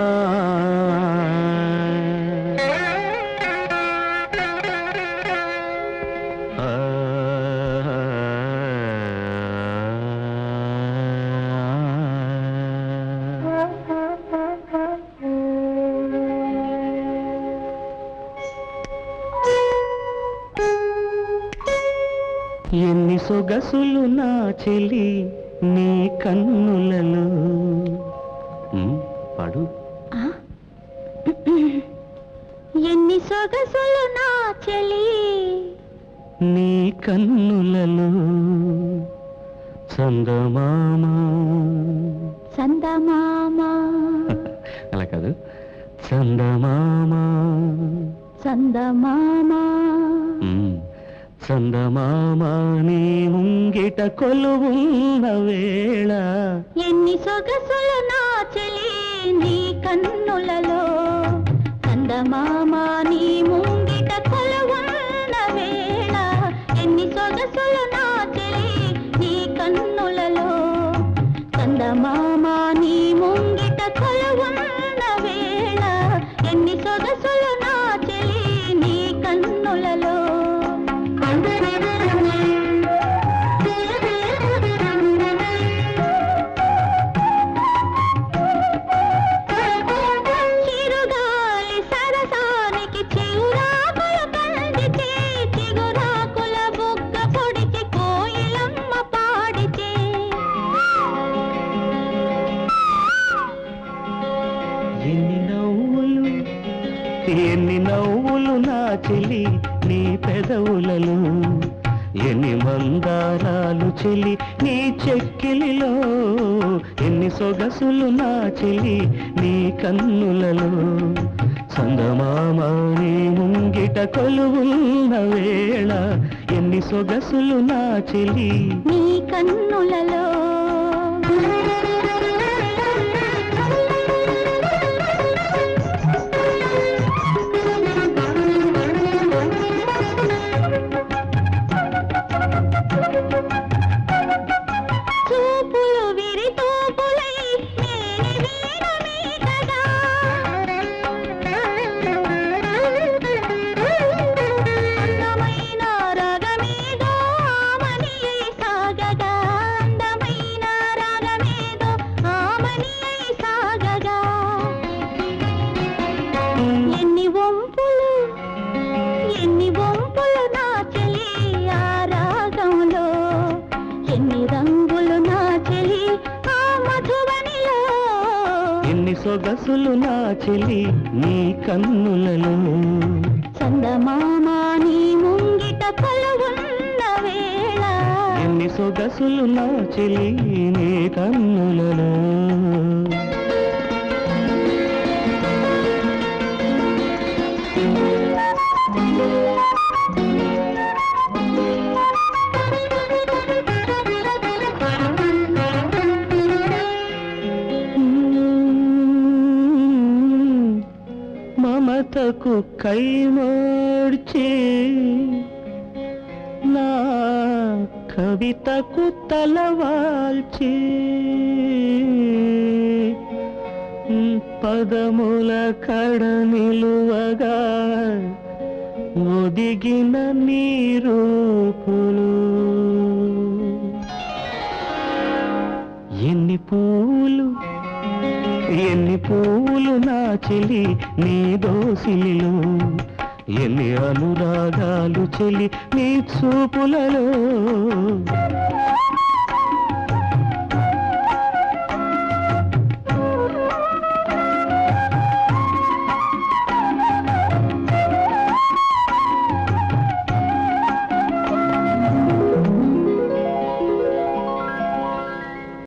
ఎన్ని సొగసులు నా చెలి నీ కన్నులలో. పడు పాడు. సొగసులు నా చెలి. నీ కన్నులలో చందమామ. చందమామ. అలా కాదు. చందమామ. చందమామ. చందమామ నీ ముంగిట కొలువున్న వేళ. ఎన్ని సొగసులు నా చెలి నీ కన్నులలో. చందమామ. ఎన్ని నవ్వులు నా చెలి నీ పెదవులలో ఎన్ని మందారాలు చెలి నీ చెక్కిలిలో ఎన్ని సొగసులు నా చెలి నీ కన్నులలో. చందమామ ముంగిట కొలువున్న వేళ ఎన్ని సొగసులు నా చెలి నీ కన్నులలో. ఎన్ని వంపులు ఎన్ని వంపులు నా చెలి ఆ రాగంలో? ఎన్ని రంగులు నా చెలి ఆ మధువనిలో ఎన్ని సొగసులు నా చెలి నీ కన్నులలో చందమామ నీ ముంగిట కొలువున్న వేళ. ఎన్ని సొగసులు నా చెలి నీ కన్నులలో మమతకు కైమోడ్చి నా కవితకు తలవాల్చే పదముల కడ నిలువగా ఒదిగిన నీరూపులు ఎన్ని పూలు ఎన్ని పూలు నా చెలి నీ దోసిలిలో. ఎన్ని అనురాగాలు చెలి నీ చూపులలో.